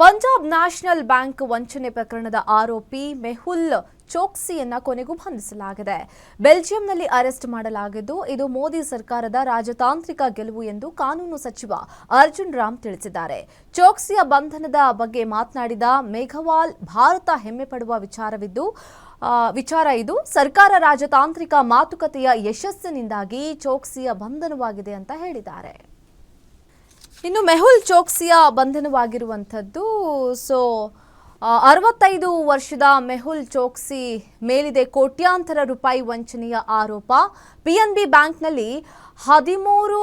Punjab national bank ವಂಚನೆ ಪ್ರಕರಣದ ಆರೋಪಿ ಮೆಹುಲ್ ಚೋಕ್ಸಿಯನ್ನ ಕೊನೆಗೂ ಬಂಧಿಸಲಾಗಿದೆ. ಬೆಲ್ಜಿಯಂನಲ್ಲಿ ಅರೆಸ್ಟ್ ಮಾಡಲಾಗಿದ್ದು, ಇದು ಮೋದಿ ಸರ್ಕಾರದ ರಾಜತಾಂತ್ರಿಕ ಗೆಲುವು ಎಂದು ಕಾನೂನು ಸಚಿವ ಅರ್ಜುನ್ ರಾಮ್ ತಿಳಿಸಿದ್ದಾರೆ. ಚೋಕ್ಸಿಯ ಬಂಧನದ ಬಗ್ಗೆ ಮಾತನಾಡಿದ ಮೇಘವಾಲ್, ಭಾರತ ಹೆಮ್ಮೆ ಪಡುವ ವಿಚಾರವಿದ್ದು ವಿಚಾರ ಇದು. ಸರ್ಕಾರ ರಾಜತಾಂತ್ರಿಕ ಮಾತುಕತೆಯ ಯಶಸ್ಸಿನಿಂದಾಗಿ ಚೋಕ್ಸಿಯ ಬಂಧನವಾಗಿದೆ ಅಂತ ಹೇಳಿದ್ದಾರೆ. ಇನ್ನು ಮೆಹುಲ್ ಚೋಕ್ಸಿಯ ಬಂಧನವಾಗಿರುವಂಥದ್ದು. ಸೊ ಅರವತ್ತೈದು ವರ್ಷದ ಮೆಹುಲ್ ಚೋಕ್ಸಿ ಮೇಲಿದೆ ಕೋಟ್ಯಾಂತರ ರೂಪಾಯಿ ವಂಚನೆಯ ಆರೋಪ. ಪಿಎನ್ಬಿ ಬ್ಯಾಂಕ್ನಲ್ಲಿ ಹದಿಮೂರು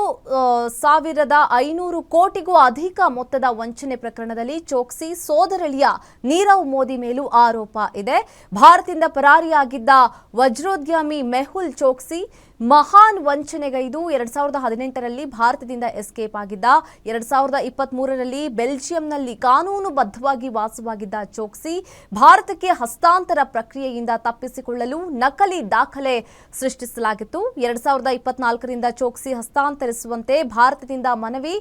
ಸಾವಿರದ ಐನೂರು ಕೋಟಿಗೂ ಅಧಿಕ ಮೊತ್ತದ ವಂಚನೆ ಪ್ರಕರಣದಲ್ಲಿ ಚೋಕ್ಸಿ ಸೋದರಳಿಯ ನೀರವ್ ಮೋದಿ ಮೇಲೂ ಆರೋಪ ಇದೆ. ಭಾರತದಿಂದ ಪರಾರಿಯಾಗಿದ್ದ ವಜ್ರೋದ್ಯಮಿ ಮೆಹುಲ್ ಚೋಕ್ಸಿ ಮಹಾನ್ ವಂಚನೆಗೈದು. ಎರಡ್ ಸಾವಿರದ ಹದಿನೆಂಟರಲ್ಲಿ ಭಾರತದಿಂದ ಎಸ್ಕೇಪ್ ಆಗಿದ್ದ. ಎರಡ್ ಸಾವಿರದ ಇಪ್ಪತ್ತ್ ಮೂರರಲ್ಲಿ ಬೆಲ್ಜಿಯಂನಲ್ಲಿ ಕಾನೂನುಬದ್ಧವಾಗಿ ವಾಸವಾಗಿದ್ದ ಚೋಕ್ಸಿ ಭಾರತಕ್ಕೆ ಹಸ್ತಾಂತರ ಪ್ರಕ್ರಿಯೆಯಿಂದ ತಪ್ಪಿಸಿಕೊಳ್ಳಲು ನಕಲಿ ದಾಖಲೆ ಸೃಷ್ಟಿಸಲಾಗಿತ್ತು. ಎರಡ್ ಸಾವಿರದ ಇಪ್ಪತ್ನಾಲ್ಕರಿಂದ ಚೋಕ್ಸಿ ಹಸ್ತಾಂತರಿಸುವಂತೆ ಭಾರತದಿಂದ ಮನವಿ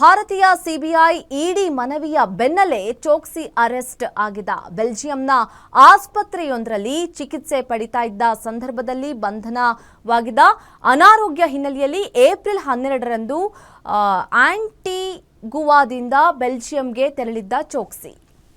ಭಾರತೀಯ ಸಿಬಿಐ ಇಡಿ ಮನವಿಯ ಬೆನ್ನಲ್ಲೇ ಚೋಕ್ಸಿ ಅರೆಸ್ಟ್ ಆಗಿದ್ದ. ಬೆಲ್ಜಿಯಂನ ಆಸ್ಪತ್ರೆಯೊಂದರಲ್ಲಿ ಚಿಕಿತ್ಸೆ ಪಡಿತಾ ಇದ್ದ ಸಂದರ್ಭದಲ್ಲಿ ಬಂಧನವಾಗಿದ್ದ. ಅನಾರೋಗ್ಯ ಹಿನ್ನೆಲೆಯಲ್ಲಿ ಏಪ್ರಿಲ್ ಹನ್ನೆರಡರಂದು ಆಂಟಿಗುವಾದಿಂದ ಬೆಲ್ಜಿಯಂಗೆ ತೆರಳಿದ್ದ ಚೋಕ್ಸಿ.